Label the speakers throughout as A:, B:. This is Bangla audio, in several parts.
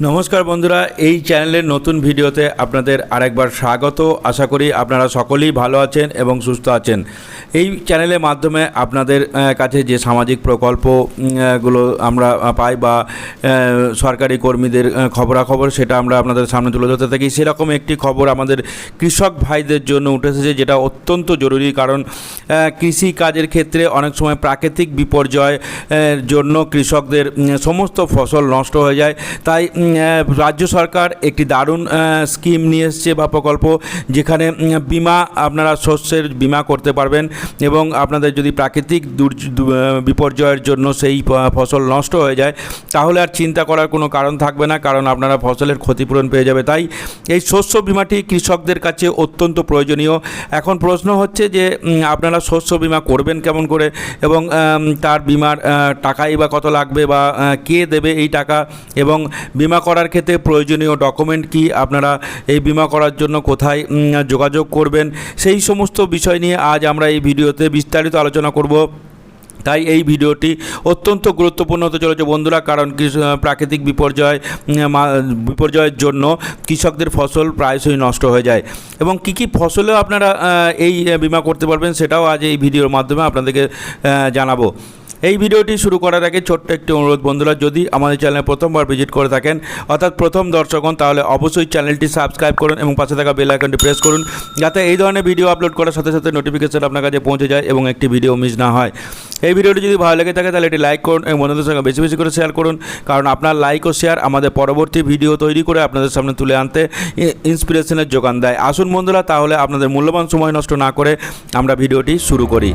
A: নমস্কার বন্ধুরা এই চ্যানেলের নতুন ভিডিওতে আপনাদের আরেকবার স্বাগত। আশা করি আপনারা সকলেই ভালো আছেন এবং সুস্থ আছেন। এই চ্যানেলের মাধ্যমে আপনাদের কাছে যে সামাজিক প্রকল্প উম, আহ, গুলো আমরা পাই বা সরকারি কর্মীদের খবরাখবর সেটা আমরা আপনাদের সামনে তুলে ধরতে থাকি। সেরকম একটি খবর আমাদের কৃষক ভাইদের জন্য উঠে এসেছে যেটা অত্যন্ত জরুরি। কারণ কৃষি কাজের ক্ষেত্রে অনেক সময় প্রাকৃতিক বিপর্যয় আহ, জন্য কৃষকদের সমস্ত ফসল নষ্ট হয়ে যায়। তাই রাজ্য সরকার একটি দারুণ স্কিম নিয়ে এসছে বা প্রকল্প যেখানে বিমা আপনারা শস্যের বিমা করতে পারবেন এবং আপনাদের যদি প্রাকৃতিক বিপর্যয়ের জন্য সেই ফসল নষ্ট হয়ে যায়, তাহলে আর চিন্তা করার কোনো কারণ থাকবে না, কারণ আপনারা ফসলের ক্ষতিপূরণ পেয়ে যাবে। তাই এই শস্য বিমাটি কৃষকদের কাছে অত্যন্ত প্রয়োজনীয়। এখন প্রশ্ন হচ্ছে যে আপনারা শস্য বিমা করবেন কেমন করে এবং তার বিমার টাকাই বা কত লাগবে বা কে দেবে এই টাকা এবং বিমা করার ক্ষেত্রে প্রয়োজনীয় ডকুমেন্ট কি? আপনারা এই বিমা করার জন্য কোথায় যোগাযোগ করবেন? সেই সমস্ত বিষয় নিয়ে আজ আমরা এই ভিডিওতে বিস্তারিত আলোচনা করব। তাই এই ভিডিওটি অত্যন্ত গুরুত্বপূর্ণ হতে চলেছে বন্ধুরা, কারণ প্রাকৃতিক বিপর্যয় বিপর্যয়ের জন্য কৃষকদের ফসল প্রায়শই নষ্ট হয়ে যায়। এবং কী কী ফসলেও আপনারা এই বিমা করতে পারবেন সেটাও আজ এই ভিডিওর মাধ্যমে আপনাদেরকে জানাব। এই ভিডিওটি শুরু করার আগে ছোট্ট একটি অনুরোধ বন্ধুরা, যদি আমাদের চ্যানেলে প্রথমবার ভিজিট করে থাকেন, অর্থাৎ প্রথম দর্শক হন তাহলে অবশ্যই চ্যানেলটি সাবস্ক্রাইব করুন এবং পাশে থাকা বেল আইকনটি প্রেস করুন, যাতে এই ধরনের ভিডিও আপলোড করার সাথে সাথে নোটিফিকেশন আপনার কাছে পৌঁছে যায় এবং একটি ভিডিও মিস না হয়। এই ভিডিওটি যদি ভালো লেগে থাকে, তাহলে এটি লাইক করুন এবং বন্ধুদের সঙ্গে বেশি বেশি করে শেয়ার করুন, কারণ আপনার লাইক ও শেয়ার আমাদের পরবর্তী ভিডিও তৈরি করে আপনাদের সামনে তুলে আনতে ইন্সপিরেশনের যোগান দেয়। আসুন বন্ধুরা, তাহলে আপনাদের মূল্যবান সময় নষ্ট না করে আমরা ভিডিওটি শুরু করি।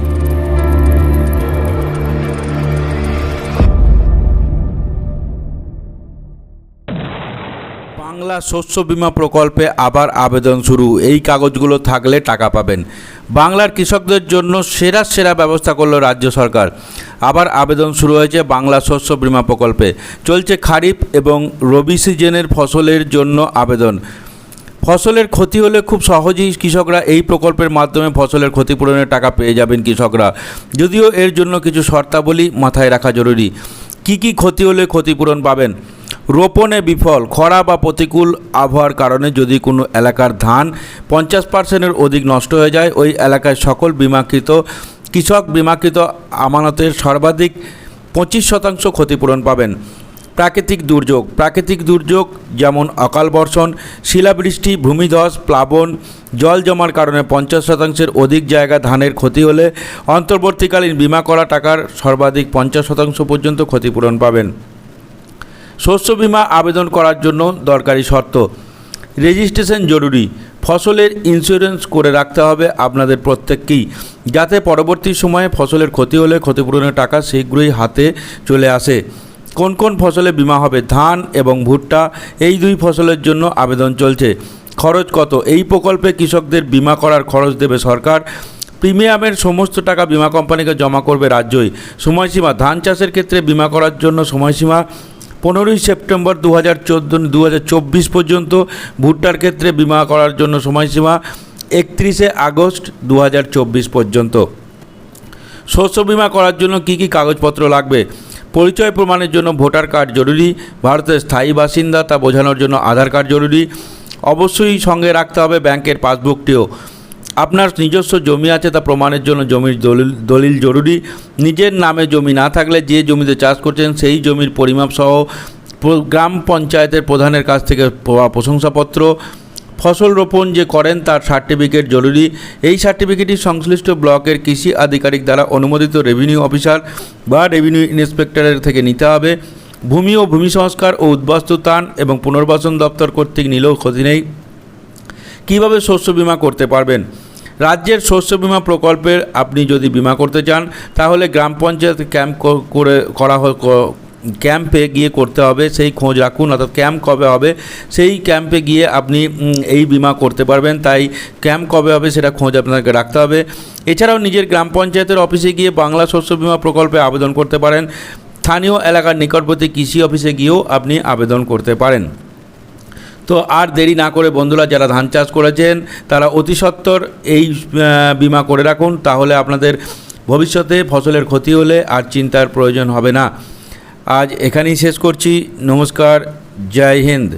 A: বাংলা শস্য বিমা প্রকল্পে আবার আবেদন শুরু। এই কাগজগুলো থাকলে টাকা পাবেন। বাংলার কৃষকদের জন্য সেরা সেরা ব্যবস্থা করল রাজ্য সরকার। আবার আবেদন শুরু হয়েছে বাংলা শস্য বিমা প্রকল্পে। চলছে খারিফ এবং রবি সিজনের ফসলের জন্য আবেদন। ফসলের ক্ষতি হলে খুব সহজেই কৃষকরা এই প্রকল্পের মাধ্যমে ফসলের ক্ষতিপূরণের টাকা পেয়ে যাবেন কৃষকরা। যদিও এর জন্য কিছু শর্তাবলী মাথায় রাখা জরুরি। কি কি ক্ষতি হলে ক্ষতিপূরণ পাবেন? রোপণে বিফল, খরা বা প্রতিকূল আবহাওয়ার কারণে যদি কোনো এলাকার ধান পঞ্চাশ পার্সেন্টের অধিক নষ্ট হয়ে যায়, ওই এলাকায় সকল বিমাকৃত, কৃষক বিমাকৃত আমানতের সর্বাধিক পঁচিশ শতাংশ ক্ষতিপূরণ পাবেন। প্রাকৃতিক দুর্যোগ প্রাকৃতিক দুর্যোগ যেমন অকাল বর্ষণ, শিলাবৃষ্টি, ভূমিধস, প্লাবন, জল জমার কারণে পঞ্চাশ শতাংশের অধিক জায়গা ধানের ক্ষতি হলে অন্তর্বর্তীকালীন বিমা করা টাকার সর্বাধিক পঞ্চাশ শতাংশ পর্যন্ত ক্ষতিপূরণ পাবেন। শস্য বিমা আবেদন করার জন্য দরকারি শর্ত। রেজিস্ট্রেশন জরুরি। ফসলের ইন্স্যুরেন্স করে রাখতে হবে আপনাদের প্রত্যেককেই। যাতে পরবর্তী সময়ে ফসলের ক্ষতি হলে ক্ষতিপূরণের টাকা শীঘ্রই হাতে চলে আসে। কোন কোন ফসলে বীমা হবে? ধান এবং ভুট্টা, এই দুই ফসলের জন্য আবেদন চলছে। খরচ কত? এই প্রকল্পে কৃষকদের বীমা করার খরচ দেবে সরকার। প্রিমিয়ামের সমস্ত টাকা বিমা কোম্পানিকে জমা করবে রাজ্যই। সময়সীমা? ধান চাষের ক্ষেত্রে বিমা করার জন্য সময়সীমা পনেরোই সেপ্টেম্বর দু হাজার দু পর্যন্ত ভুট্টার ক্ষেত্রে বিমা করার জন্য সময়সীমা একত্রিশে আগস্ট দু হাজার চব্বিশ পর্যন্ত। শস্য বিমা করার জন্য কি কি কাগজপত্র লাগবে? পরিচয় প্রমাণের জন্য ভোটার কার্ড জরুরি, ভারতের স্থায়ী বাসিন্দা তা বোঝানোর জন্য আধার কার্ড জরুরি। অবশ্যই সঙ্গে রাখতে হবে ব্যাংকের পাসবুকটিও। আপনার নিজস্ব জমি আছে, তা প্রমাণের জন্য জমির দলিল দলিল জরুরি। নিজের নামে জমি না থাকলে যে জমিতে চাষ করছেন, সেই জমির পরিমাপ সহ গ্রাম পঞ্চায়েতের প্রধানের কাছ থেকে পাওয়া প্রশংসাপত্র। ফসল রোপণ যে করেন, তার সার্টিফিকেট জরুরি। এই সার্টিফিকেটটি সংশ্লিষ্ট ব্লকের কৃষি আধিকারিক দ্বারা অনুমোদিত রেভিনিউ অফিসার বা রেভিনিউ ইন্সপেক্টরের থেকে নিতে হবে। ভূমি ও ভূমি সংস্কার ও উদ্বাস্তুতান এবং পুনর্বাসন দপ্তর কর্তৃক নিলেও ক্ষতি নেই। কীভাবে শস্য বীমা করতে পারবেন? রাজ্যের শস্য বিমা প্রকল্পের আপনি যদি বিমা করতে চান, তাহলে গ্রাম পঞ্চায়েত ক্যাম্প করে করা ক্যাম্পে গিয়ে করতে হবে, সেই খোঁজ রাখুন, অর্থাৎ ক্যাম্প কবে হবে, সেই ক্যাম্পে গিয়ে আপনি এই বিমা করতে পারবেন, তাই ক্যাম্প কবে হবে সেটা খোঁজ আপনাকে রাখতে হবে। এছাড়াও নিজের গ্রাম পঞ্চায়েতের অফিসে গিয়ে বাংলা শস্য বিমা প্রকল্পে আবেদন করতে পারেন, স্থানীয় এলাকার নিকটবর্তী কৃষি অফিসে গিয়েও আপনি আবেদন করতে পারেন। তো আর দেরি না করে বন্ধুরা যারা ধান চাষ করেছেন, তারা অতি সত্বর এই বিমা করে রাখুন, তাহলে আপনাদের ভবিষ্যতে ফসলের ক্ষতি হলে আর চিন্তার প্রয়োজন হবে না। আজ এখানেই শেষ করছি। নমস্কার, জয় হিন্দ।